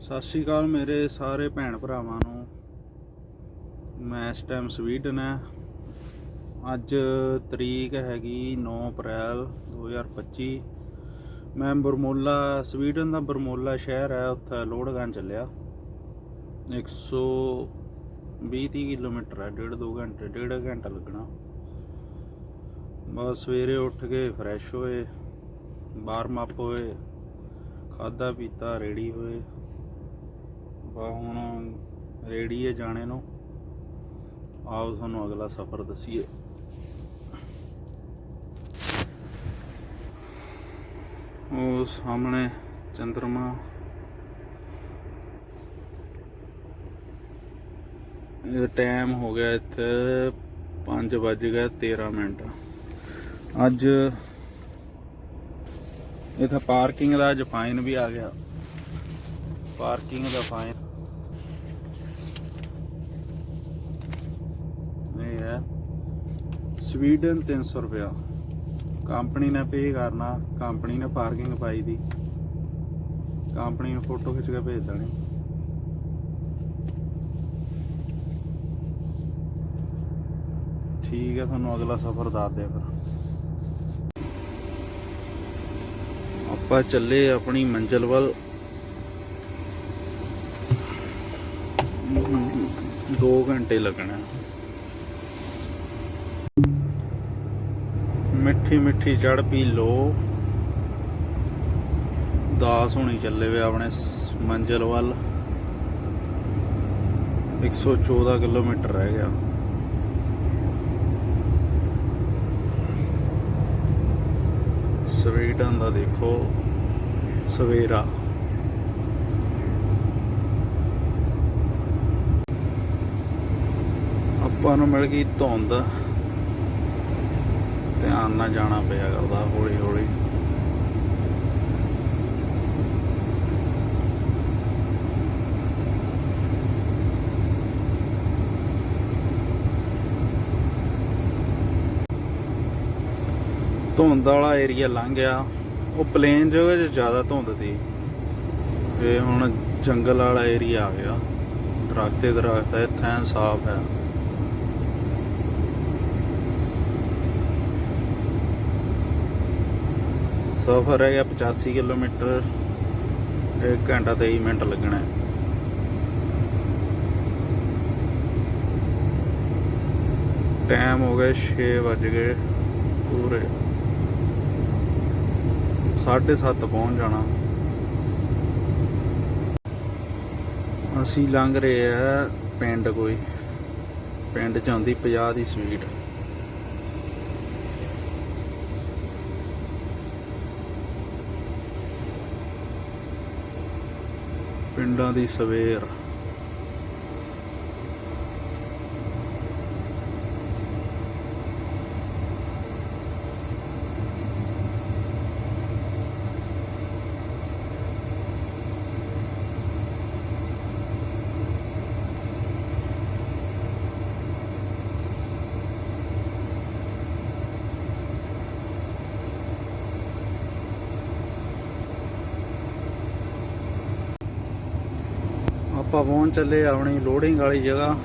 ਸਤਿ ਸ਼੍ਰੀ ਅਕਾਲ ਮੇਰੇ ਸਾਰੇ ਭੈਣ ਭਰਾਵਾਂ ਨੂੰ। ਮੈਂ ਇਸ ਟਾਈਮ ਸਵੀਡਨ ਹੈ। ਅੱਜ ਤਰੀਕ ਹੈਗੀ 9 ਅਪ੍ਰੈਲ 2025 ਮੈਂ ਬਰਮੋਲਾ, ਸਵੀਡਨ ਦਾ ਬਰਮੋਲਾ ਸ਼ਹਿਰ ਹੈ, ਉੱਥੇ ਲੋੜਗਾਂ ਚੱਲਿਆ। 120 30 ਕਿਲੋਮੀਟਰ ਹੈ, ਡੇਢ ਦੋ ਘੰਟੇ, ਡੇਢ ਘੰਟਾ ਲੱਗਣਾ। ਬਸ ਸਵੇਰੇ ਉੱਠ ਕੇ ਫਰੈਸ਼ ਹੋਏ ਵਾਰਮ ਅਪ ਹੋਏ ਖਾਦਾ ਪੀਤਾ ਰੈਡੀ ਹੋਏ। ਬਾ ਹੁਣ ਰੈਡੀ ਹੈ ਜਾਣੇ ਨੂੰ। ਆਓ ਤੁਹਾਨੂੰ ਅਗਲਾ ਸਫ਼ਰ ਦਸੀਏ। ਉਹ ਸਾਹਮਣੇ ਚੰਦਰਮਾ। ਇਹ ਟਾਈਮ ਹੋ ਗਿਆ ਇੱਥੇ 5 ਵੱਜ ਗਏ 13 ਮਿੰਟ। ਅੱਜ ਇੱਥੇ ਪਾਰਕਿੰਗ ਦਾ ਅੱਜ ਫਾਈਨ ਵੀ ਆ ਗਿਆ। ਪਾਰਕਿੰਗ ਦਾ ਫਾਈਨ ਇਹ ਹੈ। ਸਵੀਡਨ 300 ਰੁਪਇਆ। ਕੰਪਨੀ ਨੇ ਪੇ ਕਰਨਾ, ਕੰਪਨੀ ਨੇ ਪਾਰਕਿੰਗ ਪਾਈ ਦੀ। ਕੰਪਨੀ ਨੂੰ ਫੋਟੋ ਖਿੱਚ ਕੇ ਭੇਜ ਦੇਣੀ। ਠੀਕ ਹੈ, ਤੁਹਾਨੂੰ ਅਗਲਾ ਸਫ਼ਰ ਦੱਸ ਦਿਆ ਫਿਰ। ਆਪਾਂ ਚੱਲੇ ਆਪਣੀ ਮੰਜ਼ਿਲ ਵੱਲ। ਦੋ ਘੰਟੇ ਲੱਗਣਾ। ਮਿੱਠੀ ਮਿੱਠੀ ਚੜ ਪੀ ਲੋ। ਦਾਸ ਹੋਣੀ ਚੱਲੇ ਵੇ ਆਪਣੇ ਮੰਜ਼ਿਲ ਵੱਲ। 114 ਕਿਲੋਮੀਟਰ ਰਹਿ ਗਿਆ। ਸਵੀਡਨ ਦਾ ਦੇਖੋ, ਸਵੇਰਾ। ਆਪਾਂ ਨੂੰ ਮਿਲ ਗਈ ਧੁੰਦ। ਧਿਆਨ ਨਾਲ ਜਾਣਾ ਪਿਆ ਕਰਦਾ, ਹੌਲੀ ਹੌਲੀ। ਧੁੰਦ ਵਾਲਾ ਏਰੀਆ ਲੰਘ ਗਿਆ। ਉਹ ਪਲੇਨ ਜਗ੍ਹਾ 'ਚ ਜ਼ਿਆਦਾ ਧੁੰਦ ਸੀ। ਇਹ ਹੁਣ ਜੰਗਲ ਵਾਲਾ ਏਰੀਆ ਆ ਗਿਆ। ਦਰਖਤੇ ਦਰਖਤ ਹੈ ਇੱਥੇ ਸਾਫ਼ ਹੈ ਸਫ਼ਰ ਹੈਗਾ 85 ਕਿਲੋਮੀਟਰ 1 ਘੰਟਾ 23 ਮਿੰਟ ਲੱਗਣਾ। ਹੈ ਟਾਈਮ ਹੋ ਗਿਆ 6 ਵੱਜ ਗਏ ਪੂਰੇ। 7:30 ਪਹੁੰਚ ਜਾਣਾ। ਅਸੀਂ ਲੰਘ ਰਹੇ ਆ ਪਿੰਡ ਕੋਈ। ਪਿੰਡ ਚ ਆਉਂਦੀ 50 ਦੀ ਸਪੀਡ। ਪਿੰਡਾਂ ਦੀ ਸਵੇਰ। ਆਪਾਂ ਪਹੁੰਚ ਚੱਲੇ ਆਪਣੀ ਲੋਡਿੰਗ ਵਾਲੀ ਜਗ੍ਹਾ।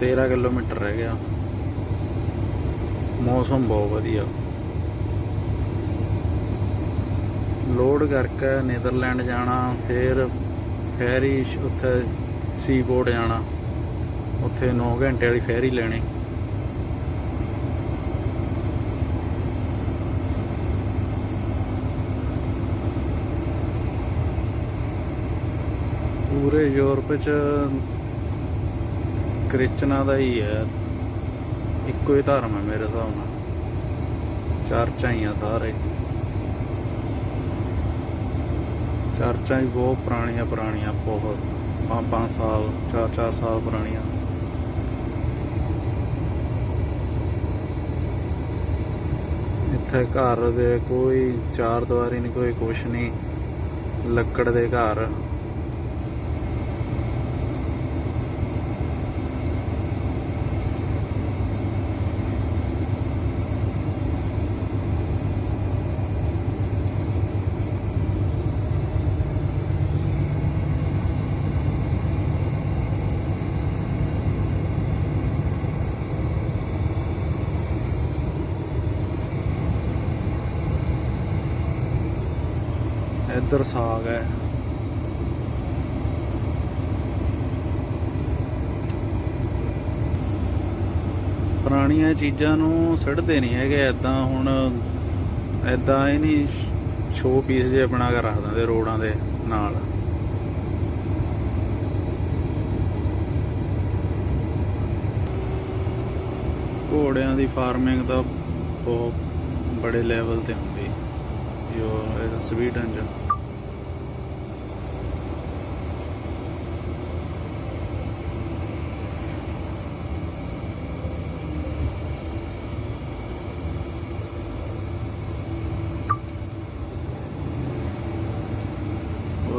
13 ਕਿਲੋਮੀਟਰ ਰਹਿ ਗਿਆ। ਮੌਸਮ ਬਹੁਤ ਵਧੀਆ। ਲੋਡ ਕਰਕੇ ਨੀਦਰਲੈਂਡ ਜਾਣਾ, ਫਿਰ ਫੈਰੀ ਉੱਥੇ ਸੀਪੋਰਟ ਜਾਣਾ। ਉੱਥੇ 9 ਘੰਟੇ ਵਾਲੀ ਫੈਰੀ ਲੈਣੀ। ਪੂਰੇ ਯੂਰਪ ਚ ਕ੍ਰਿਸਚਨਾਂ ਦਾ ਹੀ ਹੈ। ਇੱਕੋ ਹੀ ਧਰਮ ਹੈ ਮੇਰੇ ਹਿਸਾਬ ਨਾਲ। ਚਰਚਾਂ ਹੀ ਆ ਸਾਰੇ ਚਰਚਾਂ ਹੀ ਬਹੁਤ ਪੁਰਾਣੀਆਂ ਪੁਰਾਣੀਆਂ, ਬਹੁਤ ਪੰਜ ਪੰਜ ਸਾਲ, ਚਾਰ ਚਾਰ ਸਾਲ ਪੁਰਾਣੀਆਂ। ਇੱਥੇ ਘਰ ਦੇ ਕੋਈ ਚਾਰ ਦੀਵਾਰੀ ਨਹੀਂ, ਕੋਈ ਕੁਛ ਨਹੀਂ। ਲੱਕੜ ਦੇ ਘਰ। ਇੱਧਰ ਸਾਗ ਹੈ। ਪੁਰਾਣੀਆਂ ਚੀਜ਼ਾਂ ਨੂੰ ਸਿੱਟਦੇ ਨਹੀਂ ਹੈਗੇ ਐਦਾਂ ਹੁਣ ਐਦਾਂ ਇਹ ਨਹੀਂ ਸ਼ੋ ਪੀਸ ਜੇ ਬਣਾ ਕੇ ਰੱਖ ਦਿੰਦੇ ਰੋਡਾਂ ਦੇ ਨਾਲ। ਘੋੜਿਆਂ ਦੀ ਫਾਰਮਿੰਗ ਤਾਂ ਬਹੁਤ ਬੜੇ ਲੈਵਲ ਤੇ ਹੁੰਦੀ, ਜੋ ਸਵੀਡਨ ਚ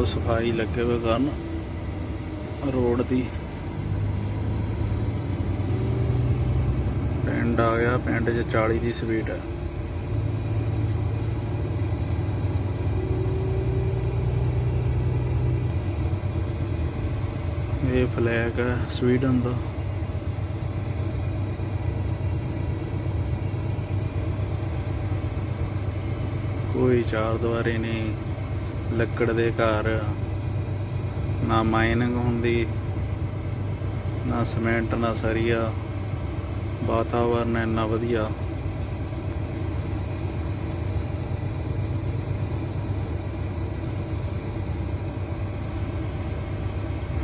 ਉਹ ਸਫ਼ਾਈ ਲੱਗੇ ਹੋਏ ਕਰਨ ਰੋਡ ਦੀ। ਪਿੰਡ ਆ ਗਿਆ, ਪਿੰਡ 'ਚ 40 ਦੀ ਸਪੀਡ। ਹੈ ਇਹ ਫਲੈਗ ਹੈ ਸਵੀਡਨ ਦਾ। ਕੋਈ ਚਾਰ ਦੁਆਰੇ ਨਹੀਂ। ਲੱਕੜ ਦੇ ਘਰ। ਨਾ ਮਾਈਨਿੰਗ ਹੁੰਦੀ, ਨਾ ਸੀਮੈਂਟ, ਨਾ ਸਰੀਆ। ਵਾਤਾਵਰਨ ਇੰਨਾ ਵਧੀਆ।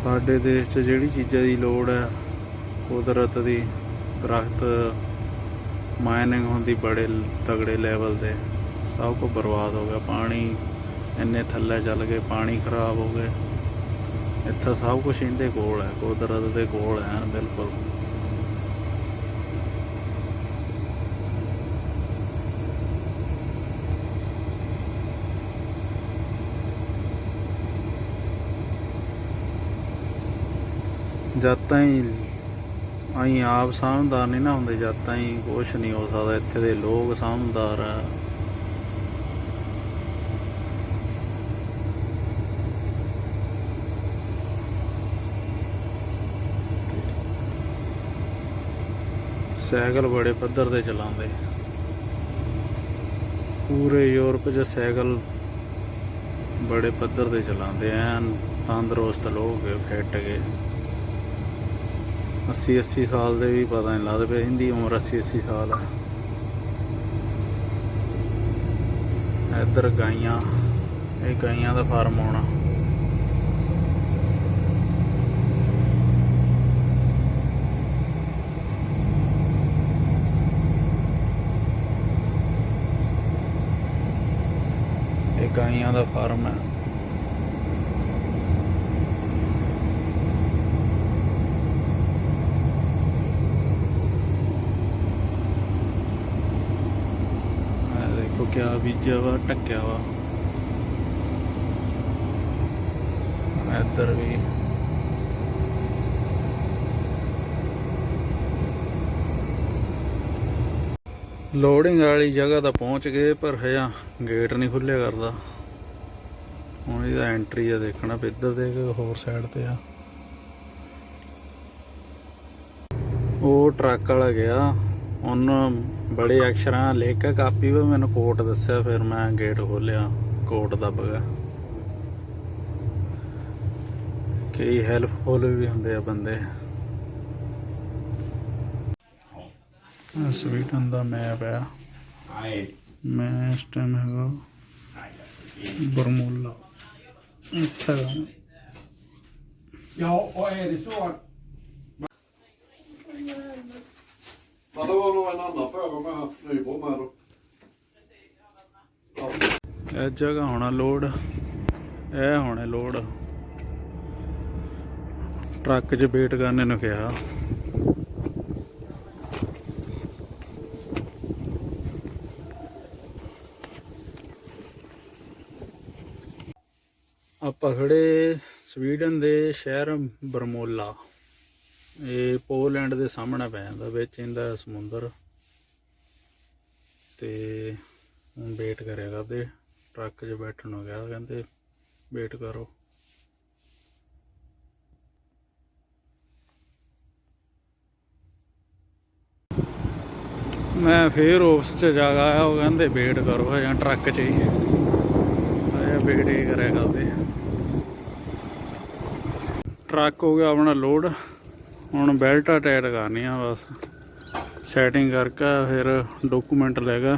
ਸਾਡੇ ਦੇਸ਼ 'ਚ ਜਿਹੜੀ ਚੀਜ਼ਾਂ ਦੀ ਲੋੜ ਹੈ, ਕੁਦਰਤ ਦੀ, ਦਰਖਤ, ਮਾਈਨਿੰਗ ਹੁੰਦੀ ਬੜੇ ਤਗੜੇ ਲੈਵਲ ਤੇ। ਸਭ ਕੁਝ ਬਰਬਾਦ ਹੋ ਗਿਆ, ਪਾਣੀ ਇੰਨੇ ਥੱਲੇ ਚੱਲ ਗਏ, ਪਾਣੀ ਖਰਾਬ ਹੋ ਗਏ ਇੱਥੇ ਸਭ ਕੁਝ ਇਹਦੇ ਕੋਲ ਹੈ, ਕੁਦਰਤ ਦੇ ਕੋਲ ਹੈ, ਬਿਲਕੁਲ। ਜਦ ਤਾਈਂ ਅਸੀਂ ਆਪ ਸਮਝਦਾਰ ਨਹੀਂ ਨਾ ਹੁੰਦੇ, ਜਦ ਤਾਈਂ ਕੁਛ ਨਹੀਂ ਹੋ ਸਕਦਾ, ਇੱਥੇ ਦੇ ਲੋਕ ਸਮਝਦਾਰ ਆ। ਸਾਈਕਲ ਬੜੇ ਪੱਧਰ ਤੇ ਚਲਾਉਂਦੇ। ਪੂਰੇ ਯੂਰਪ 'ਚ ਸਾਈਕਲ ਬੜੇ ਪੱਧਰ ਤੇ ਚਲਾਉਂਦੇ ਐਨ, ਤੰਦਰੁਸਤ ਲੋਕ ਫਿੱਟ ਗਏ। 80 80 ਸਾਲ ਦੇ ਵੀ ਪਤਾ ਨਹੀਂ ਲੱਗਦਾ ਪਿਆ ਇਹਦੀ ਉਮਰ 80 80 ਸਾਲ ਹੈ ਇੱਧਰ ਗਾਈਆਂ, ਇਹ ਗਾਈਆਂ ਦਾ ਫਾਰਮ ਆਉਣਾ। ਗਾਈਆਂ ਦਾ ਫਾਰਮ ਹੈ ਇਹ ਦੇਖੋ ਕਿਆ ਬੀਜਿਆ ਵਾ ਟੱਕਿਆ ਵਾ ਇੱਧਰ ਵੀ ਲੋਡਿੰਗ ਵਾਲੀ ਜਗ੍ਹਾ ਤਾਂ ਪਹੁੰਚ ਗਏ, ਪਰ ਹਜਾ ਗੇਟ ਨਹੀਂ ਖੁੱਲਿਆ ਕਰਦਾ। ਹੁਣ ਇਹਦਾ ਐਂਟਰੀ ਆ ਦੇਖਣਾ ਵੀ ਇੱਧਰ ਦੇ ਕਿ ਹੋਰ ਸਾਈਡ ਤੇ ਆ। ਉਹ ਟਰੱਕ ਵਾਲਾ ਗਿਆ। ਉਹਨ ਬੜੇ ਅਕਸ਼ਰਾਂ ਲਿਖ ਕੇ ਕਾਪੀ ਵੀ, ਮੈਨੂੰ ਕੋਟ ਦੱਸਿਆ, ਫਿਰ ਮੈਂ ਗੇਟ ਖੋਲਿਆ ਕੋਟ ਦੱਬ ਗਿਆ। ਕਈ ਹੈਲਪਫੁਲ ਵੀ ਹੁੰਦੇ ਆ ਬੰਦੇ। ਸਵੀਡਨ ਦਾ ਮੈਪ ਹੈ Nej, ਮੈਂ ਇਸ ਟਾਈਮ ਹੈਗਾ ਬਰਮੂਲਾ ਇੱਥੇ ਹੈਗਾ। ja, och är det så att Ja, det var nog en annan fråga med haft Nybro med då. Ja. ਇਹ ਜਗ੍ਹਾ ਹੋਣਾ ਲੋਡ ਇਹ ਹੋਣੇ ਲੋਡ ਟਰੱਕ 'ਚ ਵੇਟ ਕਰਨੇ ਨੂੰ ਕਿਹਾ ਪਖੜੇ ਸਵੀਡਨ ਦੇ ਸ਼ਹਿਰ ਬਰਮੋਲਾ। ਇਹ ਪੋਲੈਂਡ ਦੇ ਸਾਹਮਣੇ ਪੈ ਜਾਂਦਾ, ਵਿੱਚ ਇਹਦਾ ਸਮੁੰਦਰ। ਤੇ ਹੁਣ ਵੇਟ ਕਰਿਆ ਕਰਦੇ, ਟਰੱਕ 'ਚ ਬੈਠਣ ਨੂੰ ਗਿਆ ਕਹਿੰਦੇ ਵੇਟ ਕਰੋ। ਮੈਂ ਫੇਰ ਆਫਿਸ 'ਚ ਜਾ ਕੇ ਆਇਆ, ਉਹ ਕਹਿੰਦੇ ਵੇਟ ਕਰੋ ਜਾਂ ਟਰੱਕ 'ਚ ਹੀ। ਅਰੇ ਵੇਟ ਹੀ ਕਰਿਆ ਕਰਦੇ। ਟਰੱਕ ਹੋ ਗਿਆ ਆਪਣਾ ਲੋਡ। ਹੁਣ ਬੈਲਟਾ ਟਾਇਰ ਕਰਨੀ ਆ ਬਸ। ਸੈਟਿੰਗ ਕਰਕੇ ਫਿਰ ਡਾਕੂਮੈਂਟ ਲੈ ਕੇ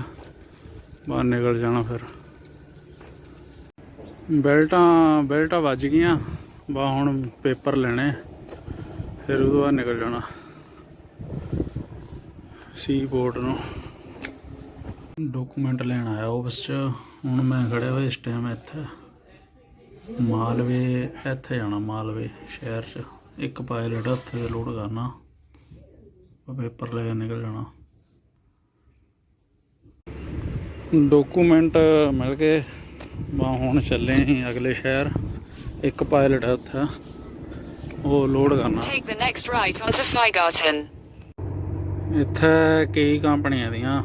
ਬਾਹਰ ਨਿਕਲ ਜਾਣਾ ਫਿਰ। ਬੈਲਟਾਂ ਬੈਲਟਾਂ ਵੱਜ ਗਈਆਂ। ਬਾ ਹੁਣ ਪੇਪਰ ਲੈਣੇ। ਫਿਰ ਉਹ ਤੋਂ ਬਾਅਦ ਨਿਕਲ ਜਾਣਾ। ਸੀ ਪੋਰਟ ਨੂੰ। ਡਾਕੂਮੈਂਟ ਲੈਣ ਆਇਆ ਆਫਿਸ 'ਚ। ਹੁਣ ਮੈਂ ਖੜਿਆ ਹੋਇਆ ਇਸ ਟਾਈਮ ਇੱਥੇ। ਮਾਲਵੇ ਇੱਥੇ ਜਾਣਾ ਮਾਲਵੇ ਸ਼ਹਿਰ 'ਚ। ਇੱਕ ਪਾਇਲਟ ਉੱਥੇ ਲੋਡ ਕਰਨਾ। ਉਹ ਪੇਪਰ ਲੈ ਕੇ ਨਿਕਲ ਜਾਣਾ। ਡਾਕੂਮੈਂਟ ਮਿਲ ਗਏ। ਬਾ ਹੁਣ ਚੱਲੇ ਅਗਲੇ ਸ਼ਹਿਰ। ਇੱਕ ਪਾਇਲਟ ਹੈ ਉੱਥੇ। ਉਹ ਲੋਡ ਕਰਨਾ. ਇੱਥੇ ਕਈ ਕੰਪਨੀਆਂ ਦੀਆਂ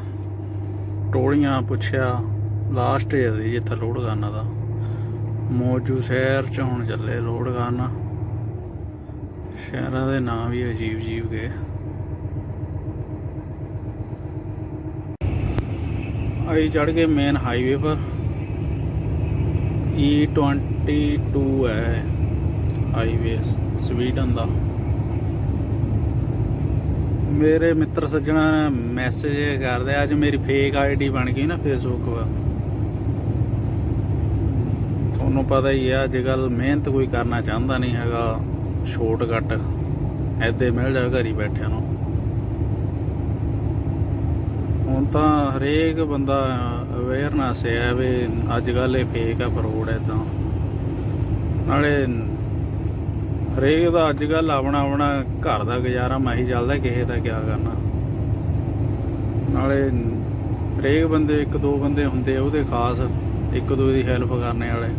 ਟੋਲੀਆਂ ਪੁੱਛਿਆ। ਲਾਸਟ ਏਜ ਦੀ ਜਿੱਥੇ ਲੋਡ ਕਰਨਾ ਦਾ। ਮੌਜੂ ਸ਼ਹਿਰ ਚ ਹੁਣ ਚੱਲੇ ਲੋਡ ਕਰਨਾ ਸ਼ਹਿਰਾਂ ਦੇ ਨਾਂ ਵੀ ਅਜੀਬ ਅਜੀਬ ਗਏ। ਆਈ ਚੜ ਗਏ ਮੇਨ ਹਾਈਵੇ ਪਰ। E22 ਹੈ ਹਾਈਵੇ ਸਵੀਡਨ ਦਾ। ਮੇਰੇ ਮਿੱਤਰ ਸੱਜਣਾ ਨੇ ਮੈਸੇਜ ਕਰਦੇ, ਅੱਜ ਮੇਰੀ ਫੇਕ ਆਈਡੀ ਬਣ ਗਈ ਨਾ ਫੇਸਬੁੱਕ 'ਤੇ ਤੁਹਾਨੂੰ ਪਤਾ ਹੀ ਹੈ ਅੱਜ ਕੱਲ ਮਿਹਨਤ ਕੋਈ ਕਰਨਾ ਚਾਹੁੰਦਾ ਨਹੀਂ ਹੈਗਾ ਸ਼ਾਰਟਕਟ ਐਦੇ ਮਿਲ ਜਾ ਘਰੀ ਬੈਠਿਆਂ ਨੂੰ। ਹੁਣ ਤਾਂ ਹਰੇਕ ਬੰਦਾ ਅਵੇਅਰਨੈਸ ਹੈ ਵੀ ਅੱਜ ਕੱਲ ਇਹ ਫੇਕ ਆ ਫਰੋਡ ਐਦਾਂ ਨਾਲੇ ਹਰੇਕ ਦਾ ਅੱਜ ਕੱਲ ਆਪਣਾ ਆਪਣਾ ਘਰ ਦਾ ਗੁਜ਼ਾਰਾ ਮਾਹੀ ਚੱਲਦਾ ਕਿਸੇ ਦਾ ਕੀ ਕਰਨਾ। ਨਾਲੇ ਹਰੇਕ ਬੰਦੇ ਇੱਕ ਦੋ ਬੰਦੇ ਹੁੰਦੇ ਉਹਦੇ ਖਾਸ ਇੱਕ ਦੂਜੇ ਦੀ ਹੈਲਪ ਕਰਨੇ ਵਾਲੇ।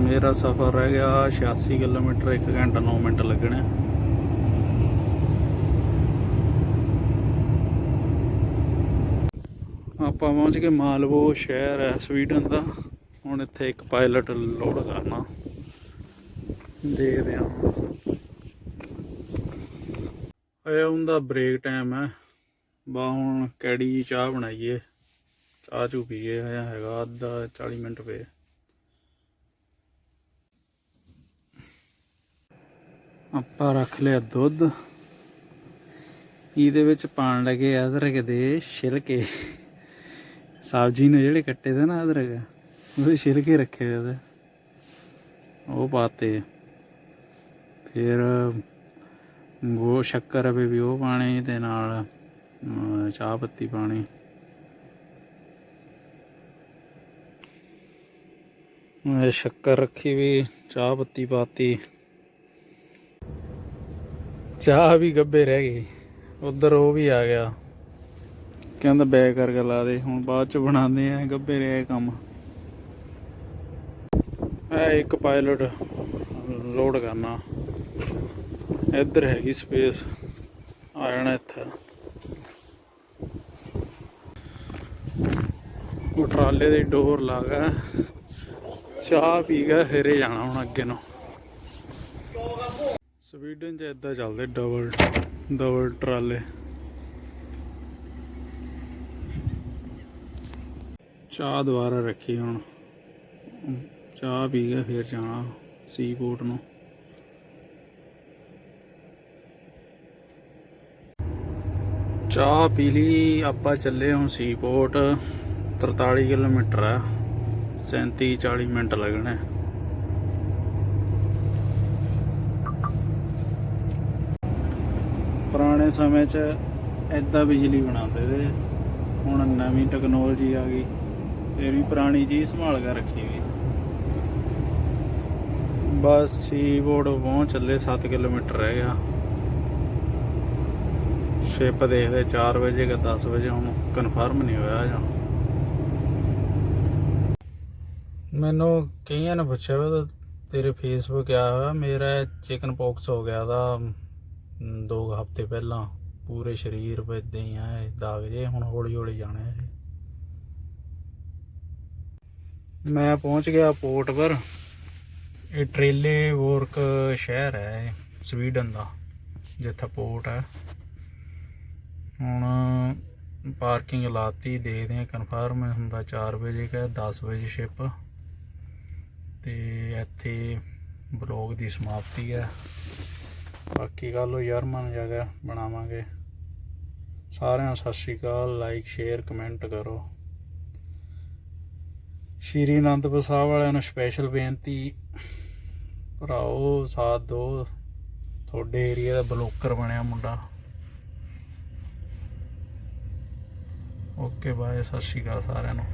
ਮੇਰਾ ਸਫ਼ਰ ਰਹਿ ਗਿਆ 86 ਕਿਲੋਮੀਟਰ 1 ਘੰਟਾ 9 ਮਿੰਟ ਲੱਗਣੇ। ਆਪਾਂ ਪਹੁੰਚ ਗਏ ਮਾਲਵੋ ਸ਼ਹਿਰ ਹੈ ਸਵੀਡਨ ਦਾ। ਹੁਣ ਇੱਥੇ ਇੱਕ ਪਾਇਲਟ ਲੋਡ ਕਰਨਾ। ਦੇਖਦੇ ਹਾਂ। ਇਹ ਹੁੰਦਾ ਬ੍ਰੇਕ ਟਾਈਮ ਹੈ। ਬਾ ਹੁਣ ਕੈੜੀ ਚਾਹ ਬਣਾਈਏ। ਚਾਹ ਚੁ ਪੀਏ ਹਜਾ ਹੈਗਾ ਅੱਧਾ 40 ਮਿੰਟ ਪਏ। ਆਪਾਂ ਰੱਖ ਲਿਆ ਦੁੱਧ। ਇਹਦੇ ਵਿੱਚ ਪਾਣ ਲੱਗੇ ਅਦਰਕ ਦੇ ਛਿਲਕੇ। ਸਬਜ਼ੀ ਨੇ ਜਿਹੜੇ ਕੱਟੇ ਦੇ ਨਾ ਅਦਰਕ, ਉਹਦੇ ਛਿਲਕੇ ਰੱਖੇ ਹੋਏ ਉਹਦੇ। ਉਹ ਪਾਤੇ। ਫਿਰ ਗੋ ਸ਼ੱਕਰ ਵੀ ਵੀ ਉਹ ਪਾਣੀ ਤੇ ਨਾਲ ਚਾਹ ਪੱਤੀ ਪਾਣੀ। ਸ਼ੱਕਰ ਰੱਖੀ ਵੀ, ਚਾਹ ਪੱਤੀ ਪਾਤੀ। ਚਾਹ ਵੀ ਗੱਬੇ ਰਹਿ ਗਈ। ਉਧਰ ਉਹ ਵੀ ਆ ਗਿਆ। ਕਹਿੰਦਾ ਬੈਕ ਕਰਕੇ ਲਾ ਦੇ, ਹੁਣ ਬਾਅਦ ਚ ਬਣਾਉਂਦੇ ਆ ਗੱਬੇ ਰਿਹਾ ਕੰਮ। ਇਹ ਇੱਕ ਪਾਇਲਟ ਲੋਡ ਕਰਨਾ। ਇੱਧਰ ਹੈਗੀ ਸਪੇਸ ਆ ਜਾਣਾ ਇੱਥੇ। ਉਹ ਟਰਾਲੇ ਦੀ ਡੋਰ ਲਾ ਕੇ ਚਾਹ ਪੀ ਕੇ ਫਿਰੇ ਜਾਣਾ ਹੁਣ ਅੱਗੇ ਨੂੰ। ਸਵੀਡਨ 'ਚ ਇਦਾਂ ਚੱਲਦੇ ਡਬਲ ਡਬਲ ਟਰਾਲੇ। ਚਾਹ ਦੁਬਾਰਾ ਰੱਖੀ ਹੁਣ। ਚਾਹ ਪੀ ਕੇ ਫਿਰ ਜਾਣਾ ਸੀ ਪੋਰਟ ਨੂੰ। ਚਾਹ ਪੀ ਲਈ, ਆਪਾਂ ਚੱਲੇ ਹੁਣ ਸੀ ਪੋਰਟ 43 ਕਿਲੋਮੀਟਰ ਹੈ 37 40 ਮਿੰਟ ਲੱਗਣੇ। ਪੁਰਾਣੇ ਸਮੇਂ 'ਚ ਐਦਾਂ ਬਿਜਲੀ ਬਣਾਉਂਦੇ ਤੇ ਹੁਣ ਨਵੀਂ ਟੈਕਨੋਲੋਜੀ ਆ ਗਈ ਇਹ ਵੀ ਪੁਰਾਣੀ ਚੀਜ਼ ਸੰਭਾਲ ਕੇ ਰੱਖੀ ਵੀ ਬਸ ਸੀ ਬੋਰਡ ਪਹੁੰਚ ਚੱਲੇ 7 ਕਿਲੋਮੀਟਰ ਰਹਿ ਗਿਆ। ਸ਼ਿਪ ਦੇਖਦੇ 4 ਵਜੇ ਕਿ 10 ਵਜੇ, ਹੁਣ ਕਨਫਰਮ ਨਹੀਂ ਹੋਇਆ ਜਾਂ ਮੈਨੂੰ ਕਈਆਂ ਨੇ ਪੁੱਛਿਆ ਤੇਰੇ ਫੇਸਬੁੱਕ ਆ ਹੋਇਆ ਮੇਰਾ ਚਿਕਨ ਪੌਕਸ ਹੋ ਗਿਆ ਦਾ। ਦੋ ਕੁ ਹਫ਼ਤੇ ਪਹਿਲਾਂ ਪੂਰੇ ਸਰੀਰ 'ਤੇ ਇਦਾਂ ਹੀ ਆ ਇਹ ਦਾਗ ਜੇ ਹੁਣ ਹੌਲੀ ਹੌਲੀ ਜਾਣੇ ਆ ਮੈਂ ਪਹੁੰਚ ਗਿਆ ਪੋਰਟ ਪਰ। ਇਹ ਟ੍ਰੇਲੇ ਵੋਰਕ ਸ਼ਹਿਰ ਹੈ ਇਹ, ਸਵੀਡਨ ਦਾ ਜਿੱਥੇ ਪੋਰਟ ਹੈ। ਹੁਣ ਪਾਰਕਿੰਗ ਲਾਤੀ ਦੇਖਦੇ ਆ ਕਨਫਰਮ ਹੁੰਦਾ 4 ਵਜੇ ਕਾ 10 ਵਜੇ ਸ਼ਿਪ ਤੇ ਇੱਥੇ ਬਲੌਗ ਦੀ ਸਮਾਪਤੀ ਹੈ। ਬਾਕੀ ਗੱਲ ਉਹ ਯਰਮਨ ਜਗ੍ਹਾ ਬਣਾਵਾਂਗੇ। ਸਾਰਿਆਂ ਨੂੰ ਸਤਿ ਸ਼੍ਰੀ ਅਕਾਲ ਲਾਈਕ ਸ਼ੇਅਰ ਕਮੈਂਟ ਕਰੋ। ਸ਼੍ਰੀ ਅਨੰਦਪੁਰ ਸਾਹਿਬ ਵਾਲਿਆਂ ਨੂੰ ਸਪੈਸ਼ਲ ਬੇਨਤੀ, ਭਰਾਓ, ਸਾਥ ਦਿਓ ਤੁਹਾਡੇ ਏਰੀਆ ਦਾ ਬਲੋਕਰ ਬਣਿਆ ਮੁੰਡਾ। ਓਕੇ ਬਾਏ ਸਤਿ ਸ਼੍ਰੀ ਅਕਾਲ ਸਾਰਿਆਂ ਨੂੰ।